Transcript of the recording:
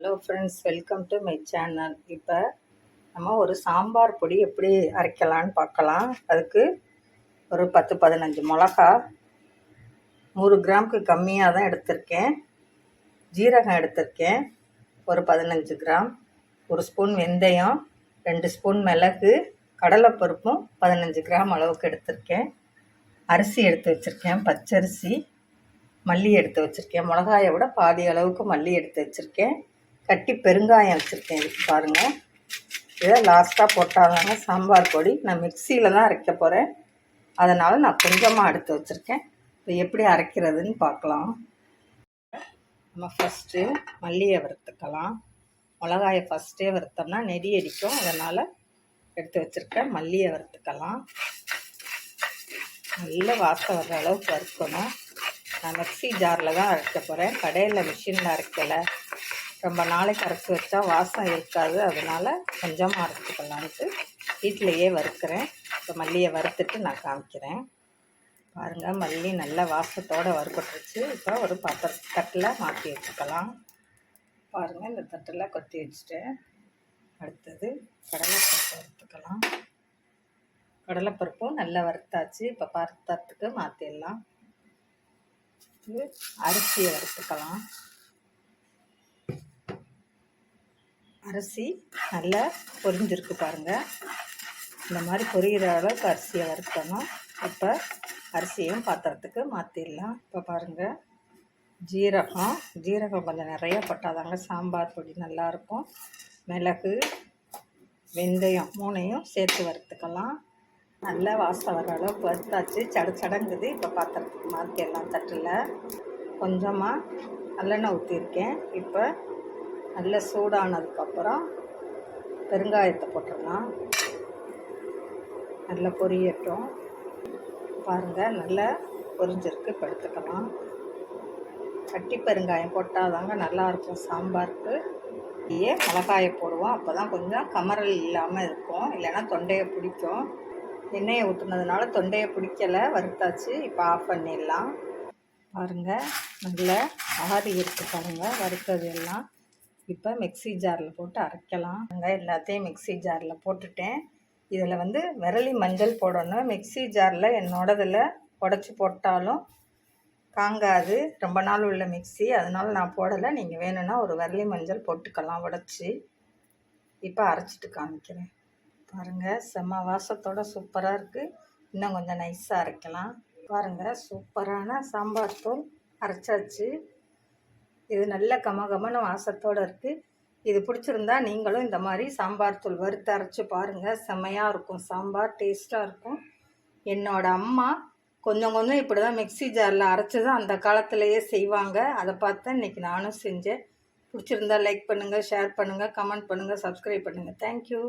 Hello friends welcome to my channel இப்போ நம்ம ஒரு சாம்பார் பொடி எப்படி அரைக்கலான்னு பார்க்கலாம். அதுக்கு ஒரு பத்து பதினஞ்சு மிளகா நூறு கிராமுக்கு கம்மியாக தான் எடுத்திருக்கேன். ஜீரகம் எடுத்திருக்கேன். ஒரு பதினஞ்சு கிராம். ஒரு ஸ்பூன் வெந்தயம் ரெண்டு ஸ்பூன் மிளகு கடலைப்பருப்பும் பதினஞ்சு கிராம் அளவுக்கு எடுத்திருக்கேன். அரிசி எடுத்து வச்சுருக்கேன் பச்சரிசி மல்லி எடுத்து வச்சுருக்கேன். மிளகாயை விட பாதி அளவுக்கு மல்லி எடுத்து வச்சுருக்கேன். கட்டி பெருங்காயம் வச்சுருக்கேன் இதுக்கு பாருங்கள் இதை லாஸ்ட்டாக போட்டாதாங்க சாம்பார் பொடி. நான் மிக்சியில் தான் அரைக்க போகிறேன் அதனால் நான் கொஞ்சமாக எடுத்து வச்சுருக்கேன். இப்போ எப்படி அரைக்கிறதுன்னு பார்க்கலாம். நம்ம ஃபஸ்ட்டு மல்லியை வறுத்துக்கலாம். மிளகாயை ஃபஸ்ட்டே வறுத்தோம்னா நெடி அடிக்கும். அதனால் எடுத்து வச்சுருக்கேன் மல்லியை வறுத்துக்கலாம். நல்ல வாசம் வர்ற அளவுக்கு வறுக்கணும். நான் மிக்சி ஜாரில் தான் அரைக்க போகிறேன் கடையில் மிஷினில் அரைக்கலை. ரொம்ப நாளைக்கு அரைச்சி வச்சா வாசம் இருக்காது. அதனால் கொஞ்சமாக அரைச்சிக்கலான்ட்டு வீட்டிலையே வறுக்கிறேன். இப்போ மல்லியை வறுத்துட்டு நான் காமிக்கிறேன். பாருங்கள் மல்லி நல்ல வாசத்தோடு வறுப்பட்டுருச்சு இப்போ ஒரு பாத்திர தட்டில் மாற்றி வச்சுக்கலாம். பாருங்கள் இந்த தட்டில் கொத்தி வச்சுட்டேன். அடுத்தது கடலைப்பருப்பு வறுத்துக்கலாம். கடலைப்பருப்பும் நல்லா வறுத்தாச்சு. இப்போ பாத்திரத்துக்கு மாற்றிடலாம் அரிசியை வறுத்துக்கலாம். அரிசி நல்லா பொரிஞ்சிருக்கு பாருங்கள் இந்த மாதிரி பொரிகிற அளவுக்கு அரிசியை வறுக்கணும். இப்போ அரிசியும் பாத்திரத்துக்கு மாற்றிடலாம் இப்போ பாருங்கள் ஜீரகம் ஜீரகம் கொஞ்சம் நிறைய போட்டாதாங்க சாம்பார் பொடி நல்லாயிருக்கும் மிளகு வெந்தயம் மூணையும் சேர்த்து வறுத்துக்கலாம். நல்லா வாசம் வர அளவுக்கு வறுத்தாச்சு. சட சடங்குது. இப்போ பாத்திரத்துக்கு மாற்றிடலாம் தட்டில். கொஞ்சமாக நல்லெண்ணெய் ஊற்றிருக்கேன் இப்போ நல்ல சூடானதுக்கப்புறம் பெருங்காயத்தை போட்டுடலாம். நல்லா பொரியட்டும். பாருங்கள் நல்லா பொரிஞ்சிருக்கு. இப்போ எடுத்துக்கலாம். கட்டி பெருங்காயம் போட்டால் தாங்க நல்லாயிருக்கும். சாம்பாருக்கு இப்படியே மிளகாயை போடுவோம். அப்போ தான் கொஞ்சம் கமரல் இல்லாமல் இருக்கும். இல்லைன்னா தொண்டையை பிடிக்கும். எண்ணெயை ஊற்றுனதுனால தொண்டையை பிடிக்கலை. வறுத்தாச்சு. இப்போ ஆஃப் பண்ணிடலாம். பாருங்கள் நல்லா ஆறி இருக்குது பாருங்கள் வறுத்தது எல்லாம். இப்போ மிக்சி ஜாரில் போட்டு அரைக்கலாம். வெங்காயம் எல்லாத்தையும் மிக்சி ஜாரில் போட்டுட்டேன். இதில் வந்து விரலி மஞ்சள் போடணும். மிக்சி ஜாரில் என்னோடதில் உடச்சி போட்டாலும் காங்காது ரொம்ப நாள் உள்ள மிக்சி அதனால் நான் போடலை. நீங்கள் வேணும்னா ஒரு விரலி மஞ்சள் போட்டுக்கலாம் உடச்சி. இப்போ அரைச்சிட்டு காமிக்கிறேன். பாருங்கள் செம்ம வாசத்தோட சூப்பராக இருக்குது இன்னும் கொஞ்சம் நைஸாக அரைக்கலாம். பாருங்கள் சூப்பரான சாம்பார் தூள் அரைச்சாச்சு. இது நல்ல கமகமான வாசத்தோடு இருக்குது இது பிடிச்சிருந்தா நீங்களும் இந்த மாதிரி சாம்பார் தூள் வறுத்து அரைச்சி பாருங்கள் செம்மையாக இருக்கும். சாம்பார் டேஸ்ட்டாக இருக்கும். என்னோடய அம்மா கொஞ்சம் கொஞ்சம் இப்படி தான் மிக்சி ஜாரில் அரைச்சி தான் அந்த காலத்திலேயே செய்வாங்க. அதை பார்த்து இன்றைக்கி நானும் செஞ்சேன். பிடிச்சிருந்தா லைக் பண்ணுங்கள் ஷேர் பண்ணுங்கள் கமெண்ட் பண்ணுங்கள் சப்ஸ்கிரைப் பண்ணுங்கள் தேங்க்யூ